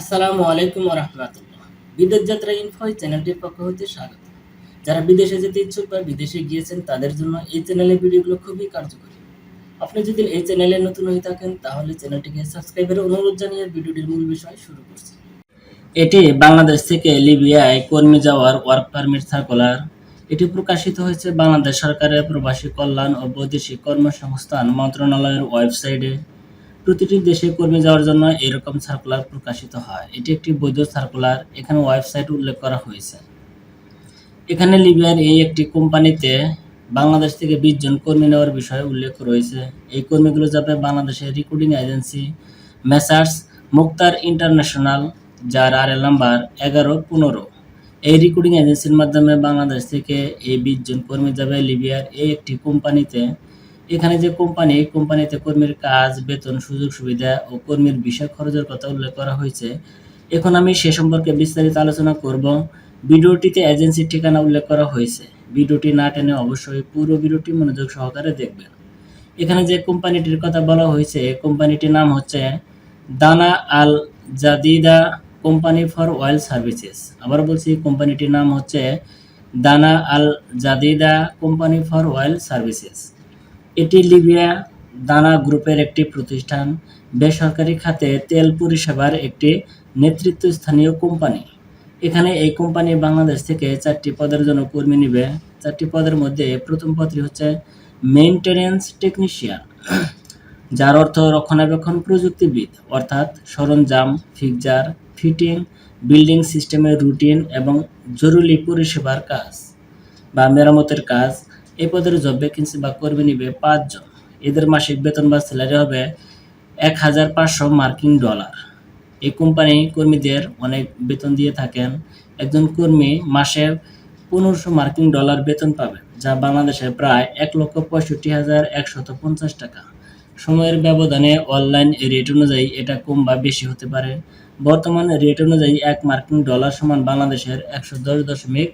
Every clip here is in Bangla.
আসসালামু আলাইকুম রহমতুল্লাহ। বিদেশ যাত্রা ইনফো চ্যানেলটির পক্ষ হতে স্বাগত। যারা বিদেশে যেতে ইচ্ছুক বা বিদেশে গিয়েছেন, তাদের জন্য এই চ্যানেলের ভিডিওগুলো খুবই কার্যকরী। আপনি যদি এই চ্যানেলে নতুন হয়ে থাকেন, তাহলে চ্যানেলটিকে সাবস্ক্রাইবের অনুরোধ জানিয়ে ভিডিওটির মূল বিষয় শুরু করছি। এটি বাংলাদেশ থেকে লিবিয়ায় কর্মী যাওয়ার ওয়ার্ক পারমিট সার্কুলার এটি প্রকাশিত হয়েছে বাংলাদেশ সরকারের প্রবাসী কল্যাণ ও বৈদেশিক কর্মসংস্থান মন্ত্রণালয়ের ওয়েবসাইটে। প্রতিটি দেশে কর্মী যাওয়ার জন্য এরকম সার্কুলার প্রকাশিত হয়। এটি একটি বৈধ সার্কুলার এখানে ওয়েবসাইট উল্লেখ করা হয়েছে। এখানে লিবিয়ার এই একটি কোম্পানিতে বাংলাদেশ থেকে বিশ জন কর্মী নেওয়ার বিষয়ে উল্লেখ রয়েছে। এই কর্মীগুলো যাবে বাংলাদেশের recruiting agency Messrs Muktar international যার আর এল নাম্বার এগারো, পনেরো। এই রিক্রুটিং এজেন্সির মাধ্যমে বাংলাদেশ থেকে এই বিশ জন কর্মী যাবে লিবিয়ার এই একটি কোম্পানিতে। এখানে যে কোম্পানি, কোম্পানিতে কর্মীর কাজ, বেতন, সুযোগ সুবিধা ও কর্মীর বিষয় খরচের কথা উল্লেখ করা হয়েছে। এখন আমি সে সম্পর্কে বিস্তারিত আলোচনা করব। ভিডিওটিতে এজেন্সির ঠিকানা উল্লেখ করা হয়েছে। ভিডিওটি না টেনে অবশ্যই পুরো ভিডিওটি মনোযোগ সহকারে দেখবেন। এখানে যে কোম্পানিটির কথা বলা হয়েছে, কোম্পানিটির নাম হচ্ছে Dana Al Jadida company for oil services. আবার বলছি, কোম্পানিটির নাম হচ্ছে Dana Al Jadida company for oil services. এটি লিবিয়া দানা গ্রুপের একটি প্রতিষ্ঠান। বেসরকারি খাতে তেল পরিষেবার একটি নেতৃত্বস্থানীয় কোম্পানি। এখানে এই কোম্পানি বাংলাদেশ থেকে চারটি পদের জন্য কর্মী নিবে। চারটি পদের মধ্যে প্রথম পদটি হচ্ছে মেইনটেনেন্স টেকনিশিয়ান যার অর্থ রক্ষণাবেক্ষণ প্রযুক্তিবিদ, অর্থাৎ সরঞ্জাম ফিক্সার ফিটিং বিল্ডিং সিস্টেমের রুটিন এবং জরুরি পরিষেবার কাজ বা মেরামতের কাজ। এই পদের জব ভ্যাকেন্সি বা কর্মী নিবে পাঁচজন। এদের মাসিক বেতন বা স্যালারি হবে এক হাজার পাঁচশো মার্কিন ডলার। এই কোম্পানি কর্মীদের অনেক বেতন দিয়ে থাকেন। একজন কর্মী মাসে পনেরোশো মার্কিন ডলার বেতন পাবেন যা বাংলাদেশে প্রায় এক লক্ষ পঁয়ষট্টি হাজার একশত পঞ্চাশ টাকা। সময়ের ব্যবধানে অনলাইন রেট অনুযায়ী এটা কম বা বেশি হতে পারে। বর্তমান রেট অনুযায়ী এক মার্কিন ডলার সমান বাংলাদেশের একশো দশ দশমিক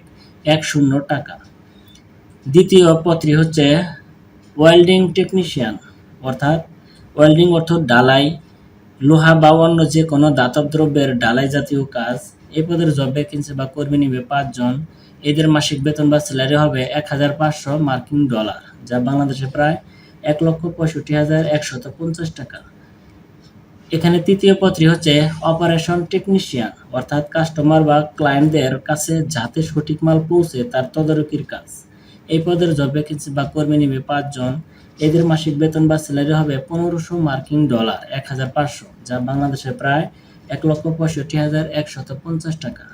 এক শূন্য টাকা। দ্বিতীয় পত্রী হচ্ছে ওয়েল্ডিং টেকনিশিয়ান অর্থাৎ ওয়েল্ডিং অর্থ ডালাই লোহা বা অন্য যে কোনো দাতব দ্রব্যের ডালাই জাতীয় কাজ। এই পদের জব ভ্যাকেন্সি বা কর্মী নিবে পাঁচজন। এদের মাসিক বেতন বা স্যালারি হবে এক হাজার পাঁচশো মার্কিন ডলার, যা বাংলাদেশে প্রায় এক লক্ষ পঁয়ষট্টি হাজার একশত পঞ্চাশ টাকা। এখানে তৃতীয় পত্রী হচ্ছে অপারেশন টেকনিশিয়ান অর্থাৎ কাস্টমার বা ক্লায়েন্টদের কাছে যাতে সঠিক মাল পৌঁছে তার তদারকির কাজ। এই পদের জব ভ্যাকেন্সি বা কর্মী নিবে পাঁচজন। এদের মাসিক বেতন বা স্যালারি হবে পনেরোশো মার্কিন ডলার, এক হাজার পাঁচশো, যা বাংলাদেশে প্রায় এক লক্ষ পঁয়ষট্টি হাজার একশত পঞ্চাশ টাকা।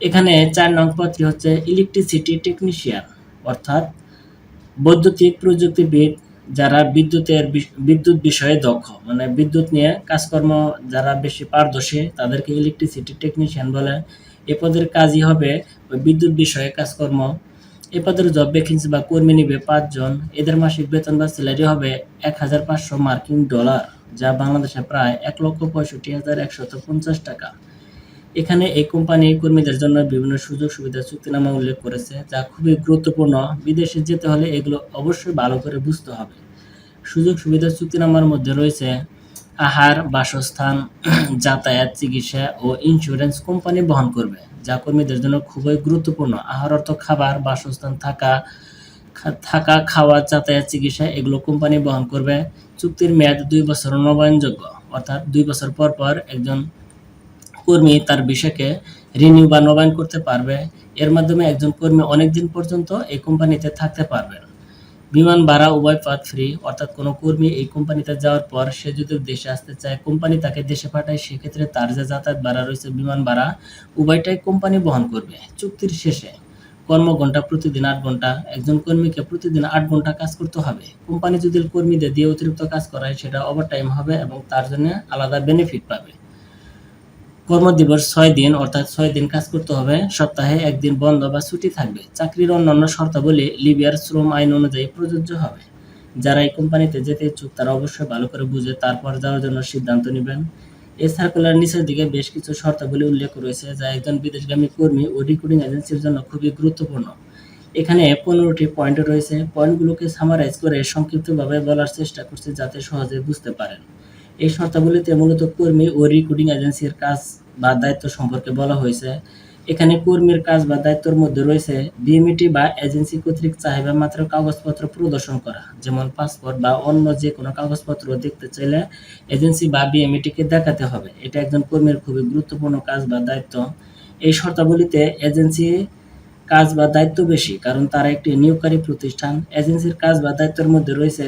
এখানে চার নং পদটি হচ্ছে ইলেকট্রিসিটি টেকনিশিয়ান অর্থাৎ বৈদ্যুতিক প্রযুক্তিবিদ যারা বিদ্যুতের বিদ্যুৎ বিষয়ে দক্ষ। মানে বিদ্যুৎ নিয়ে কাজকর্ম যারা বেশি পারদর্শী, তাদেরকে ইলেকট্রিসিটি টেকনিশিয়ান বলে। এ পদের কাজই হবে ওই বিদ্যুৎ বিষয়ে কাজকর্ম এ পদের জব ভ্যাকেন্সি বা কর্মী নিবে পাঁচজন। এদের মাসিক বেতন বা স্যালারি হবে এক হাজার পাঁচশো মার্কিন ডলার, যা বাংলাদেশে প্রায় এক লক্ষ পঁয়ষট্টি হাজার একশত পঞ্চাশ টাকা। এখানে এই কোম্পানি কর্মীদের জন্য বিভিন্ন সুযোগ সুবিধা চুক্তিনামা উল্লেখ করেছে, যা খুবই গুরুত্বপূর্ণ। বিদেশে যেতে হলে এগুলো অবশ্যই ভালো করে বুঝতে হবে। সুযোগ সুবিধা চুক্তিনামার মধ্যে রয়েছে আহার, বাসস্থান, যাতায়াত, চিকিৎসা ও ইন্স্যুরেন্স কোম্পানি বহন করবে, যা কর্মীদের জন্য খুবই গুরুত্বপূর্ণ। আহার অর্থ খাবার, বাসস্থান, থাকা থাকা, খাওয়া, যাতায়াত, চিকিৎসা, এগুলো কোম্পানি বহন করবে। চুক্তির মেয়াদ দুই বছর নবায়নযোগ্য, অর্থাৎ দুই বছর পর পর একজন কর্মী তার বিষয়কে রিনিউ বা নবায়ন করতে পারবে। এর মাধ্যমে একজন কর্মী অনেক দিন পর্যন্ত এই কোম্পানিতে থাকতে পারবেন। বিমান ভাড়া উভয় পথ ফ্রি অর্থাৎ কোনো কর্মী এই কোম্পানিতে যাওয়ার পর সে যদি দেশে আসতে চায়, কোম্পানি তাকে দেশে পাঠায়, সেক্ষেত্রে তার যে যাতায়াত ভাড়া রয়েছে, বিমান ভাড়া, উভয়টাই কোম্পানি বহন করবে। চুক্তির শেষে কর্মঘণ্টা প্রতিদিন আট ঘণ্টা একজন কর্মীকে প্রতিদিন আট ঘণ্টা কাজ করতে হবে। কোম্পানি যদি কর্মীদের দিয়ে অতিরিক্ত কাজ করায়, সেটা ওভারটাইম হবে এবং তার জন্য আলাদা বেনিফিট পাবে। কর্মদিবস ছয় দিন, অর্থাৎ ছয় দিন কাজ করতে হবে। সপ্তাহে একদিন বন্ধ বা ছুটি থাকবে। চাকরির অন্যান্য শর্তাবলী লিবিয়ার শ্রম আইন অনুযায়ী প্রযোজ্য হবে। যারা এই কোম্পানিতে যেতে ইচ্ছুক, তারা অবশ্যই ভালো করে বুঝে তারপর যাওয়ার জন্য সিদ্ধান্ত নেবেন। এই সার্কুলার নিচের দিকে বেশ কিছু শর্তাবলী উল্লেখ রয়েছে, যা একজন বিদেশগামী কর্মী ও রিক্রুটিং এজেন্সির জন্য খুবই গুরুত্বপূর্ণ। এখানে পনেরোটি পয়েন্ট রয়েছে। পয়েন্টগুলোকে সামারাইজ করে সংক্ষিপ্তভাবে বলার চেষ্টা করছি, যাতে সহজে বুঝতে পারেন। এই শর্তাবলীতে মূলত কর্মী ও রিক্রুটিং এজেন্সির কাজ বা দায়িত্ব সম্পর্কে বলা হয়েছে। এখানে কর্মীর কাজ বা দায়িত্বের মধ্যে রয়েছে বিএমইটি বা এজেন্সি কর্তৃক চাহিদা মাত্র কাগজপত্র প্রদর্শন করা, যেমন পাসপোর্ট বা অন্য যে কোনো কাগজপত্র দেখতে চাইলে এজেন্সি বা বিএমইটিকে দেখাতে হবে। এটা একজন কর্মীর খুবই গুরুত্বপূর্ণ কাজ বা দায়িত্ব। এই শর্তাবলীতে এজেন্সি কাজ বা দায়িত্ব বেশি, কারণ তারা একটি নিয়োগকারী প্রতিষ্ঠান। এজেন্সির কাজ বা দায়িত্বের মধ্যে রয়েছে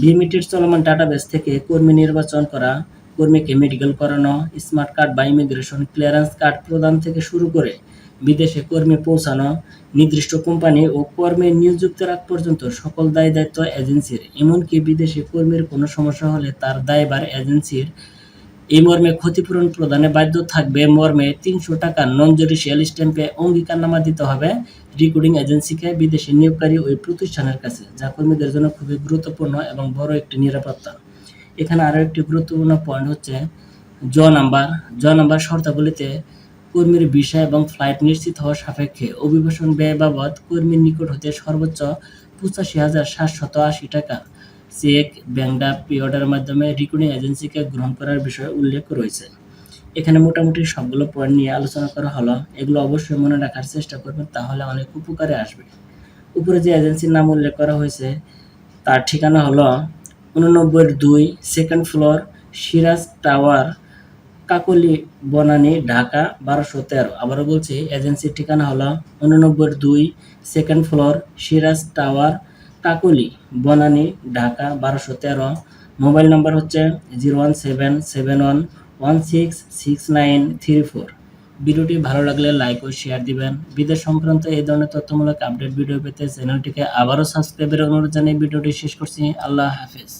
বিএমইটির চলমান ডাটাবেস থেকে কর্মী নির্বাচন করা, কর্মীকে মেডিকেল করানো স্মার্ট কার্ড বা ইমিগ্রেশন ক্লিয়ারেন্স কার্ড প্রদান থেকে শুরু করে বিদেশে কর্মী পৌঁছানো, নির্দিষ্ট কোম্পানি ও কর্মে নিযুক্ত রাখ পর্যন্ত সকল দায় দায়িত্ব এজেন্সির এমনকি বিদেশে কর্মীর কোনো সমস্যা হলে তার দায়ভার এজেন্সির এই মর্মে ক্ষতিপূরণ প্রদানে বাধ্য থাকবে মর্মে তিনশো টাকা নন জুডিশিয়াল স্ট্যাম্পে অঙ্গীকারনামা দিতে হবে রিক্রুটিং এজেন্সিকে বিদেশি নিয়োগকারী ওই প্রতিষ্ঠানের কাছে, যা কর্মীদের জন্য খুবই গুরুত্বপূর্ণ এবং বড় একটি নিরাপত্তা। এখানে আরও একটি গুরুত্বপূর্ণ পয়েন্ট হচ্ছে জ নাম্বার। জ নাম্বার শর্তাবলীতে কর্মীর ভিসা এবং ফ্লাইট নিশ্চিত হওয়া সাপেক্ষে অভিবাসন ব্যয় বাবদ কর্মীর নিকট হতে সর্বোচ্চ পঁচাশি হাজার সাতশত আশি টাকা। চেক ব্যাংক ড্রাফট পে অর্ডারের মাধ্যমে রিক্রুটিং এজেন্সিকে গ্রহণ করার বিষয়ে উল্লেখ রয়েছে। এখানে মোটামুটি সবগুলো পয়েন্ট নিয়ে আলোচনা করা হলো। এগুলো অবশ্যই মনে রাখার চেষ্টা করবেন, তাহলে অনেক উপকারে আসবে। উপরে যে এজেন্সির নাম উল্লেখ করা হয়েছে, তার ঠিকানা হলো উননব্বই দুই second floor Siraj tower, Kakoli Banani, Dhaka, বারোশো তেরো। আবারও বলছি, এজেন্সির ঠিকানা হলো উননব্বই দুই second floor Siraj tower Kakoli, Banani, Dhaka, বারোশো তেরো। মোবাইল নম্বর হচ্ছে zero one seven seven one one six six nine three four. ভিডিওটি ভালো লাগলে লাইক ও শেয়ার দিবেন। বিদেশ সংক্রান্ত এই ধরনের তথ্যমূলক আপডেট ভিডিও পেতে চ্যানেলটিকে আবারও সাবস্ক্রাইবের অনুরোধ জানিয়ে ভিডিওটি শেষ করছি। আল্লাহ হাফেজ।